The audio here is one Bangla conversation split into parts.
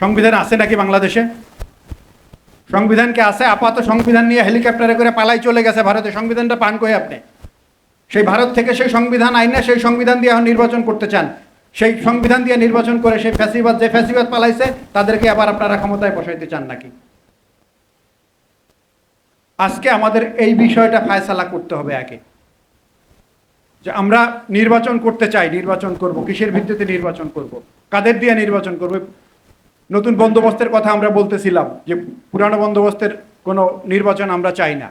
সংবিধান আছে নাকি বাংলাদেশে? সংবিধানকে আছে? আপাতত সংবিধান নিয়ে হেলিকপ্টারে করে পালাই চলে গেছে ভারতে। সংবিধানটা পান করে আপনি? সেই ভারত থেকে সেই সংবিধান আইনে সেই সংবিধান দিয়ে এখন নির্বাচন করতে চান। সেই সংবিধান দিয়ে নির্বাচন করে সেই ফ্যাসিবাদ যে ফ্যাসিবাদ পালাইছে, তাদেরকে আবার আপনারা ক্ষমতায় বসাইতে চান নাকি? আজকে আমাদের এই বিষয়টা ফায়সালা করতে হবে আগে। যে আমরা নির্বাচন করতে চাই, নির্বাচন করব। কিসের ভিত্তিতে নির্বাচন করব? কাদের দিয়ে নির্বাচন করব? নতুন বন্দোবস্তের কথা আমরা বলতেছিলাম যে পুরানো বন্দোবস্তের কোনো নির্বাচন আমরা চাই না।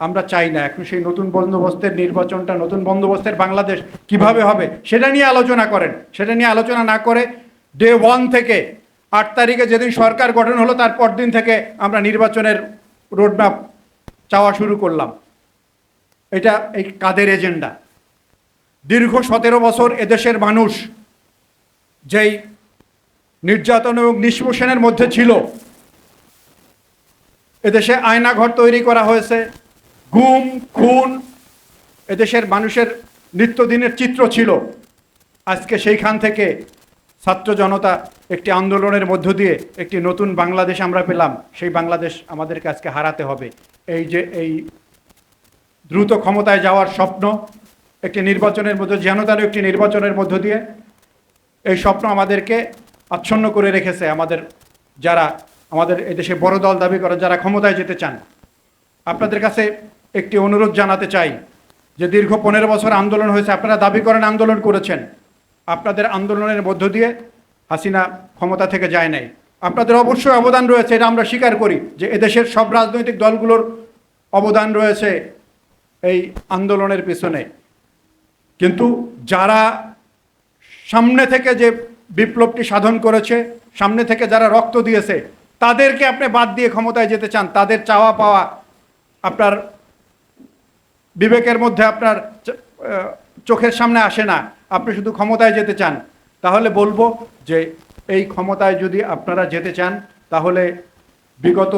আমরা চাই না। এখন সেই নতুন বন্দোবস্তের নির্বাচনটা, নতুন বন্দোবস্তের বাংলাদেশ কীভাবে হবে সেটা নিয়ে আলোচনা করেন। সেটা নিয়ে আলোচনা না করে ডে ওয়ান থেকে আট তারিখে যেদিন সরকার গঠন হলো, তার পরদিন থেকে আমরা নির্বাচনের রোডম্যাপ চাওয়া শুরু করলাম। এটা এই কাদের এজেন্ডা? দীর্ঘ সতেরো বছর এদেশের মানুষ যেই নির্যাতন এবং নিষ্পোষণের মধ্যে ছিল। এদেশে আয়নাঘর তৈরি করা হয়েছে। গুম, খুন এদেশের মানুষের নিত্যদিনের চিত্র ছিল। আজকে সেইখান থেকে ছাত্র জনতা একটি আন্দোলনের মধ্য দিয়ে একটি নতুন বাংলাদেশ আমরা পেলাম। সেই বাংলাদেশ আমাদেরকে আজকে হারাতে হবে। এই যে, এই দ্রুত ক্ষমতায় যাওয়ার স্বপ্ন, একটি নির্বাচনের মধ্যে জনতার একটি নির্বাচনের মধ্য দিয়ে এই স্বপ্ন আমাদেরকে আচ্ছন্ন করে রেখেছে আমাদের যারা, আমাদের এদেশে বড় দল দাবি করে যারা ক্ষমতায় যেতে চান। আপনাদের কাছে একটি অনুরোধ জানাতে চাই যে দীর্ঘ পনেরো বছর আন্দোলন হয়েছে, আপনারা দাবি করেন আন্দোলন করেছেন। আপনাদের আন্দোলনের মধ্য দিয়ে হাসিনা ক্ষমতা থেকে যায় নাই। আপনাদের অবশ্যই অবদান রয়েছে, এটা আমরা স্বীকার করি যে এদেশের সব রাজনৈতিক দলগুলোর অবদান রয়েছে এই আন্দোলনের পিছনে। কিন্তু যারা সামনে থেকে যে বিপ্লবটি সাধন করেছে, সামনে থেকে যারা রক্ত দিয়েছে, তাদেরকে আপনি বাদ দিয়ে ক্ষমতায় যেতে চান, তাদের চাওয়া পাওয়া আপনার বিবেকের মধ্যে আপনার চোখের সামনে আসে না, আপনি শুধু ক্ষমতায় যেতে চান। তাহলে বলব যে এই ক্ষমতায় যদি আপনারা যেতে চান, তাহলে বিগত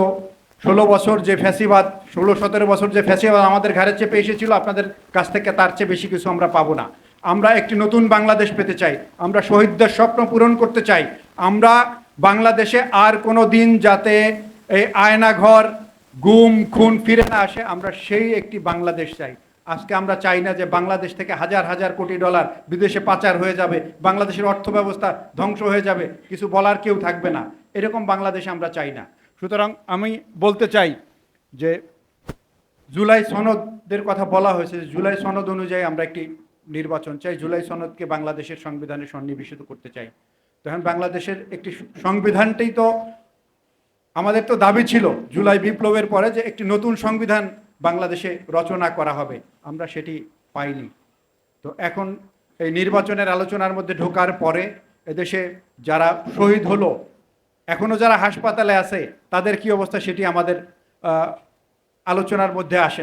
ষোলো বছর যে ফ্যাসিবাদ, ষোলো সতেরো বছর যে ফ্যাসিবাদ আমাদের ঘাড়ের চেপে এসেছিল, আপনাদের কাছ থেকে তার চেয়ে বেশি কিছু আমরা পাবো না। আমরা একটি নতুন বাংলাদেশ পেতে চাই। আমরা শহীদদের স্বপ্ন পূরণ করতে চাই। আমরা বাংলাদেশে আর কোনো দিন যাতে এই আয়নাঘর, গুম, খুন ফিরে না আসে, আমরা সেই একটি বাংলাদেশ চাই। আজকে আমরা চাই না যে বাংলাদেশ থেকে হাজার হাজার কোটি ডলার বিদেশে পাচার হয়ে যাবে, বাংলাদেশের অর্থ ব্যবস্থা ধ্বংস হয়ে যাবে, কিছু বলার কেউ থাকবে না। এরকম বাংলাদেশ আমরা চাই না। সুতরাং আমি বলতে চাই যে জুলাই সনদের কথা বলা হয়েছে। জুলাই সনদ অনুযায়ী আমরা একটি নির্বাচন চাই, জুলাই সনদকে বাংলাদেশের সংবিধানে সন্নিবেশিত করতে চাই। তখন বাংলাদেশের একটি সংবিধানটাই তো আমাদের তো দাবি ছিল জুলাই বিপ্লবের পরে যে একটি নতুন সংবিধান বাংলাদেশে রচনা করা হবে। আমরা সেটি পাইনি। তো এখন এই নির্বাচনের আলোচনার মধ্যে ঢোকার পরে এদেশে যারা শহীদ হলো, এখনও যারা হাসপাতালে আছে, তাদের কি অবস্থা সেটি আমাদের আলোচনার মধ্যে আসে